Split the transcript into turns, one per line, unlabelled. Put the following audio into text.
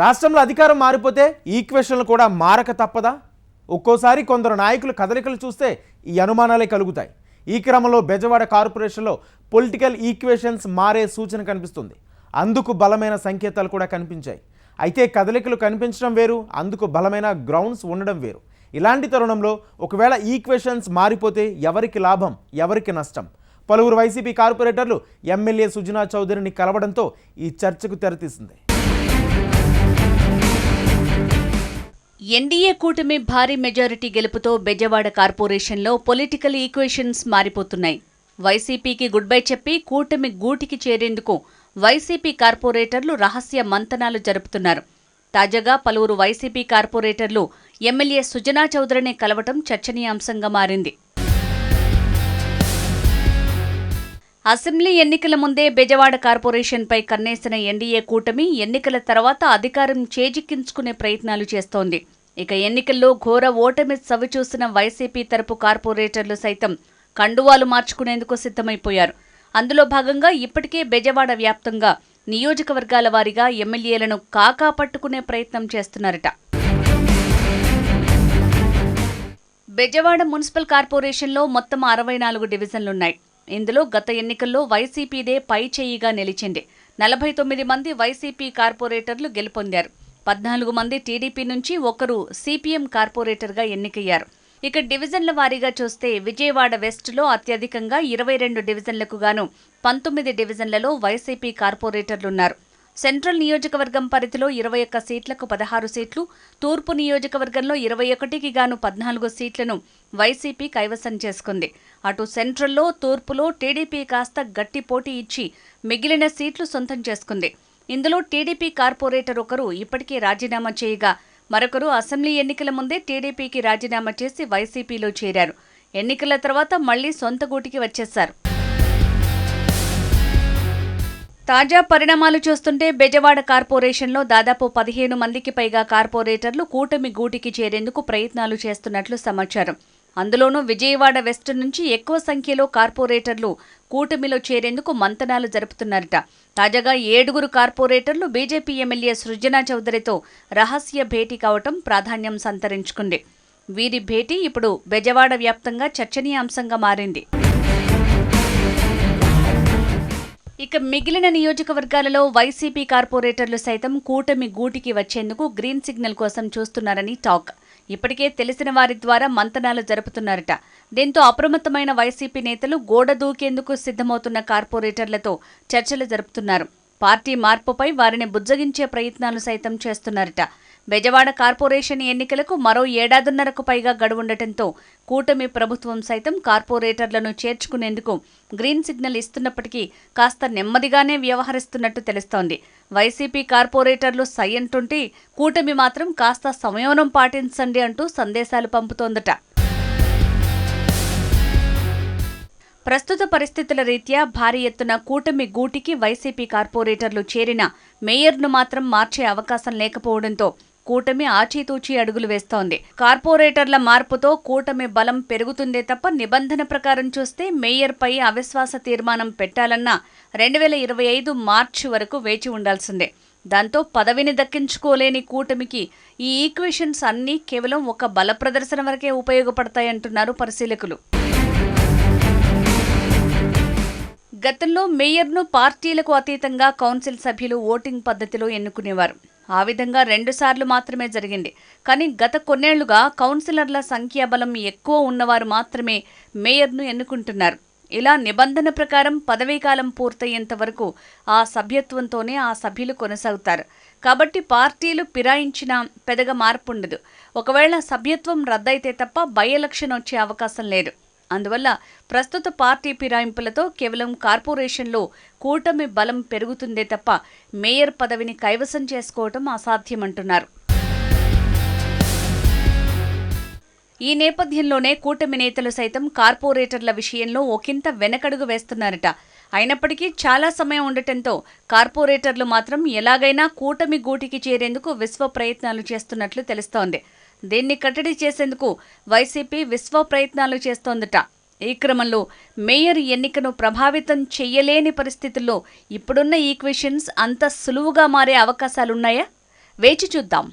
రాష్ట్రంలో అధికారం మారిపోతే ఈక్వేషన్లు కూడా మారక తప్పదా? ఒక్కోసారి కొందరు నాయకుల కదలికలు చూస్తే ఈ అనుమానాలే కలుగుతాయి. ఈ క్రమంలో బెజవాడ కార్పొరేషన్లో పొలిటికల్ ఈక్వేషన్స్ మారే సూచన కనిపిస్తుంది. అందుకు బలమైన సంకేతాలు కూడా కనిపించాయి. అయితే కదలికలు కనిపించడం వేరు అందుకు బలమైన గ్రౌండ్స్ ఉండడం వేరు. ఇలాంటి తరుణంలో ఒకవేళ ఈక్వేషన్స్ మారిపోతే ఎవరికి లాభం ఎవరికి నష్టం? పలువురు వైసీపీ కార్పొరేటర్లు ఎమ్మెల్యే సుజనా చౌదరిని కలవడంతో ఈ చర్చకు తెరతీసింది.
ఎన్డీఏ కూటమి భారీ మెజారిటీ గెలుపుతో బెజవాడ కార్పొరేషన్లో పొలిటికల్ ఈక్వేషన్స్ మారిపోతున్నాయి. వైసీపీకి గుడ్ బై చెప్పి కూటమి గూటికి చేరేందుకు వైసీపీ కార్పొరేటర్లు రహస్య మంతనాలు జరుపుతున్నారు. తాజాగా పలువురు వైసీపీ కార్పొరేటర్లు ఎమ్మెల్యే సుజనా చౌదరిని కలవటం చర్చనీయాంశంగా మారింది. అసెంబ్లీ ఎన్నికల ముందే బెజవాడ కార్పొరేషన్పై కన్నేసిన ఎన్డీఏ కూటమి ఎన్నికల తర్వాత అధికారం చేజిక్కించుకునే ప్రయత్నాలు చేస్తోంది. ఇక ఎన్నికల్లో ఘోర ఓటమి చవిచూసిన వైసీపీ తరపు కార్పొరేటర్లు సైతం కండువాలు మార్చుకునేందుకు సిద్ధమైపోయారు. అందులో భాగంగా ఇప్పటికే బెజవాడ వ్యాప్తంగా నియోజకవర్గాల వారీగా ఎమ్మెల్యేలను కాకా పట్టుకునే ప్రయత్నం చేస్తున్నారట. బెజవాడ మున్సిపల్ కార్పొరేషన్లో మొత్తం అరవై నాలుగు డివిజన్లున్నాయి. ఇందులో గత ఎన్నికల్లో వైసీపీదే పై చేయిగా నిలిచింది. నలభై తొమ్మిది మంది వైసీపీ కార్పొరేటర్లు గెలుపొందారు. పద్నాలుగు మంది టీడీపీ నుంచి ఒకరు సిపిఎం కార్పొరేటర్గా ఎన్నికయ్యారు. ఇక డివిజన్ల వారీగా చూస్తే విజయవాడ వెస్ట్లో అత్యధికంగా ఇరవై రెండు డివిజన్లకు గాను పంతొమ్మిది డివిజన్లలో వైసీపీ కార్పొరేటర్లున్నారు. సెంట్రల్ నియోజకవర్గం పరిధిలో ఇరవై ఒక్క సీట్లకు పదహారు సీట్లు తూర్పు నియోజకవర్గంలో ఇరవై ఒకటికి గాను పద్నాలుగు సీట్లను వైసీపీ కైవసం చేసుకుంది. అటు సెంట్రల్లో తూర్పులో టీడీపీ కాస్త గట్టి పోటీ ఇచ్చి మిగిలిన సీట్లు సొంతం చేసుకుంది. ఇందులో టీడీపీ కార్పొరేటర్ ఒకరు ఇప్పటికే రాజీనామా చేయగా మరొకరు అసెంబ్లీ ఎన్నికల ముందే టీడీపీకి రాజీనామా చేసి వైసీపీలో చేరారు. ఎన్నికల తర్వాత మళ్ళీ సొంత గూటికి వచ్చేశారు. తాజా పరిణామాలు చూస్తుంటే బెజవాడ కార్పొరేషన్లో దాదాపు పదిహేను మందికి పైగా కార్పొరేటర్లు కూటమి గూటికి చేరేందుకు ప్రయత్నాలు చేస్తున్నట్లు సమాచారం. అందులోనూ విజయవాడ వెస్ట్ నుంచి ఎక్కువ సంఖ్యలో కార్పొరేటర్లు కూటమిలో చేరేందుకు మంతనాలు జరుపుతున్నారట. తాజాగా ఏడుగురు కార్పొరేటర్లు బీజేపీ ఎమ్మెల్యే సృజనా చౌదరితో రహస్య భేటీ కావటం ప్రాధాన్యం సంతరించుకుంది. వీరి భేటీ ఇప్పుడు బెజవాడ వ్యాప్తంగా చర్చనీయాంశంగా మారింది. ఇక మిగిలిన నియోజకవర్గాలలో వైసీపీ కార్పొరేటర్లు సైతం కూటమి గూటికి వచ్చేందుకు గ్రీన్ సిగ్నల్ కోసం చూస్తున్నారని టాక్. ఇప్పటికే తెలిసిన వారి ద్వారా మంతనాలు జరుపుతున్నారట. దీంతో అప్రమత్తమైన వైసీపీ నేతలు గోడ దూకేందుకు సిద్ధమవుతున్న కార్పొరేటర్లతో చర్చలు జరుపుతున్నారు. పార్టీ మార్పుపై వారిని బుజ్జగించే ప్రయత్నాలు సైతం చేస్తున్నారట. బెజవాడ కార్పొరేషన్ ఎన్నికలకు మరో ఏడాదిన్నరకు పైగా గడువుండటంతో కూటమి ప్రభుత్వం సైతం కార్పొరేటర్లను చేర్చుకునేందుకు గ్రీన్ సిగ్నల్ ఇస్తున్నప్పటికీ కాస్త నెమ్మదిగానే వ్యవహరిస్తున్నట్టు తెలుస్తోంది. వైసీపీ కార్పొరేటర్లు సై అంటుంటే కూటమి మాత్రం కాస్త సంయమనం పాటించండి అంటూ సందేశాలు పంపుతోందట. ప్రస్తుత పరిస్థితుల రీత్యా భారీ ఎత్తున కూటమి గూటికి వైసీపీ కార్పొరేటర్లు చేరిన మేయర్ను మాత్రం మార్చే అవకాశం లేకపోవడంతో కూటమి ఆచితూచి అడుగులు వేస్తోంది. కార్పొరేటర్ల మార్పుతో కూటమి బలం పెరుగుతుందే తప్ప నిబంధన ప్రకారం చూస్తే మేయర్పై అవిశ్వాస తీర్మానం పెట్టాలన్నా రెండు వేల ఇరవై ఐదు మార్చి వరకు వేచి ఉండాల్సిందే. దాంతో పదవిని దక్కించుకోలేని కూటమికి ఈ ఈక్వేషన్స్ అన్నీ కేవలం ఒక బల ప్రదర్శన వరకే ఉపయోగపడతాయంటున్నారు పరిశీలకులు. గతంలో మేయర్ను పార్టీలకు అతీతంగా కౌన్సిల్ సభ్యులు ఓటింగ్ పద్ధతిలో ఎన్నుకునేవారు. ఆ విధంగా రెండుసార్లు మాత్రమే జరిగింది. కానీ గత కొన్నేళ్ళుగా కౌన్సిలర్ల సంఖ్యాబలం ఎక్కువ ఉన్నవారు మాత్రమే మేయర్ను ఎన్నుకుంటున్నారు. ఇలా నిబంధన ప్రకారం పదవీకాలం పూర్తయ్యేంత వరకు ఆ సభ్యత్వంతోనే ఆ సభ్యులు కొనసాగుతారు. కాబట్టి పార్టీలు ఫిరాయించిన పెద్దగా మార్పు ఉండదు ఒకవేళ సభ్యత్వం రద్దయితే తప్ప బై ఎలక్షన్ వచ్చే అవకాశం లేదు. అందువల్ల ప్రస్తుత పార్టీ ఫిరాయింపులతో కేవలం కార్పొరేషన్లో కూటమి బలం పెరుగుతుందే తప్ప మేయర్ పదవిని కైవసం చేసుకోవటం అసాధ్యమంటున్నారు. ఈ నేపథ్యంలోనే కూటమి నేతలు సైతం కార్పొరేటర్ల విషయంలో ఒకంత వెనకడుగు వేస్తున్నారట. అయినప్పటికీ చాలా సమయం ఉండటంతో కార్పొరేటర్లు మాత్రం ఎలాగైనా కూటమి గూటికి చేరేందుకు విశ్వ ప్రయత్నాలు చేస్తున్నట్లు తెలుస్తోంది. దీన్ని కట్టడి చేసేందుకు వైసీపీ విశ్వ ప్రయత్నాలు చేస్తోందట. ఈ క్రమంలో మేయర్ ఎన్నికను ప్రభావితం చెయ్యలేని పరిస్థితుల్లో ఇప్పుడున్న ఈక్వేషన్స్ అంత సులువుగా మారే అవకాశాలున్నాయా? వేచి చూద్దాం.